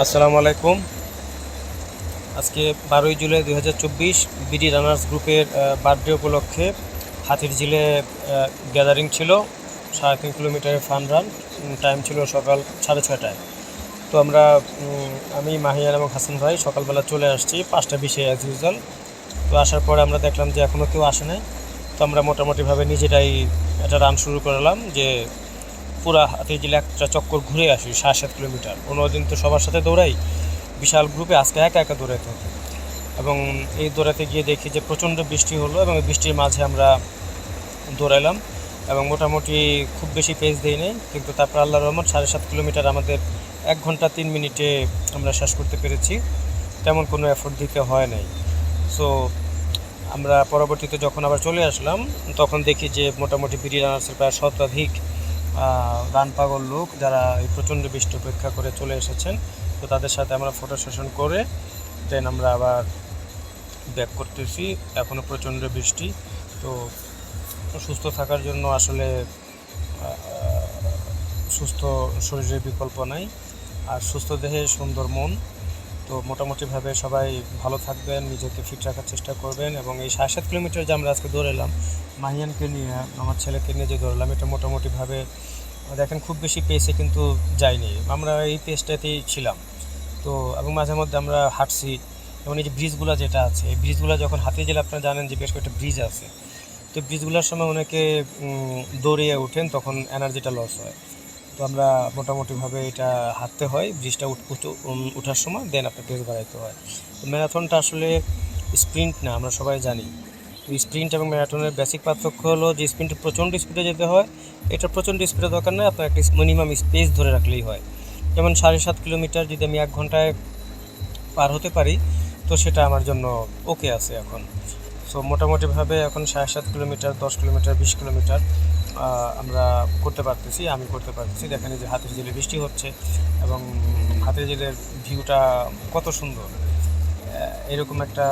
আসসালামু আলাইকুম। আজকে বারোই জুলাই দুই হাজার চব্বিশ বিডি রানার্স গ্রুপের বার্থডে উপলক্ষে হাতির ঝিলে গ্যাদারিং ছিল, সাড়ে তিন কিলোমিটারের ফান রান টাইম ছিল সকাল সাড়ে ছয়টায়। তো আমরা আমি, মাহিয়ান এবং হাসান ভাই সকালবেলা চলে আসছি, পাঁচটা বিশে অ্যাজ ইউজুয়াল তো আসার পরে আমরা দেখলাম যে এখনও কেউ আসে নাই। তো আমরা মোটামুটিভাবে নিজেরাই একটা রান শুরু করলাম যে পুরা হাতে জেলে একটা চক্কর ঘুরে আসি, সাড়ে সাত কিলোমিটার। অন্য দিন তো সবার সাথে দৌড়াই, বিশাল গ্রুপে আজকে একা একা দৌড়াইতে হবে। এবং এই দৌড়াতে গিয়ে দেখি যে প্রচণ্ড বৃষ্টি হলো এবং বৃষ্টির মাঝে আমরা দৌড়াইলাম এবং মোটামুটি খুব বেশি পেজ দিই নেই, কিন্তু তারপর আল্লাহ রহমান সাড়ে সাত কিলোমিটার আমাদের এক ঘণ্টা তিন মিনিটে আমরা শেষ করতে পেরেছি। তেমন কোনো এফোর্ট দিতে হয় নাই। সো আমরা পরবর্তীতে যখন আবার চলে আসলাম, তখন দেখি যে মোটামুটি বিডি রানার্সের প্রায় শতাধিক রান পাগল লোক যারা এই প্রচণ্ড বৃষ্টি উপেক্ষা করে চলে এসেছেন, তো তাদের সাথে আমরা ফটো সেশন করে দেন আমরা আবার ব্যাক করতেছি। এখনও প্রচণ্ড বৃষ্টি, তো সুস্থ থাকার জন্য আসলে সুস্থ শরীরের বিকল্প নাই। আর সুস্থ দেহে সুন্দর মন তো মোটামুটিভাবে সবাই ভালো থাকবেন, নিজেকে ফিট রাখার চেষ্টা করবেন এবং এই সাড়ে সাত কিলোমিটার যে আমরা আজকে দৌড়েলাম, মাহিয়ানকে নিয়ে, আমার ছেলেকে নিয়ে যে দৌড়লাম, এটা মোটামুটিভাবে দেখেন খুব বেশি পেসে কিন্তু যাইনি আমরা এই পেসটাতেই ছিলাম। তো, এবং মাঝে মধ্যে আমরা হাঁটছি। এবং এই যে ব্রিজগুলো যেটা আছে, এই ব্রিজগুলো যখন হাতে গেলে আপনারা জানেন যে বেশ কয়েকটা ব্রিজ আছে। তো ব্রিজগুলোর সময় অনেকে দৌড়িয়ে ওঠেন, তখন এনার্জিটা লস হয়। তো আমরা মোটামুটিভাবে এটা হাঁটতে হয় ব্রিজটা উঠ উঠু- উম, সময় দেন আপনার পেস বাড়াইতে হয়। তো ম্যারাথনটা আসলে স্প্রিন্ট না আমরা সবাই জানি। তো স্প্রিন্ট এবং ম্যারাথনের বেসিক পার্থক্য হলো যে স্প্রিন্টে প্রচণ্ড স্পিডে যেতে হয় এটা প্রচণ্ড স্পিডে দরকার নয় আপনার একটা মিনিমাম স্পেস ধরে রাখলেই হয়। যেমন সাড়ে সাত কিলোমিটার যদি আমি এক ঘন্টায় পার হতে পারি তো সেটা আমার জন্য ওকে আছে এখন। সো মোটামুটিভাবে এখন সাড়ে সাত কিলোমিটার দশ কিলোমিটার বিশ কিলোমিটার আমরা করতে পারতেছি, আমি করতে পারতেছি। দেখেন যে হাতের জেলে বৃষ্টি হচ্ছে এবং হাতের জেলের ভিউটা কত সুন্দর। এরকম একটা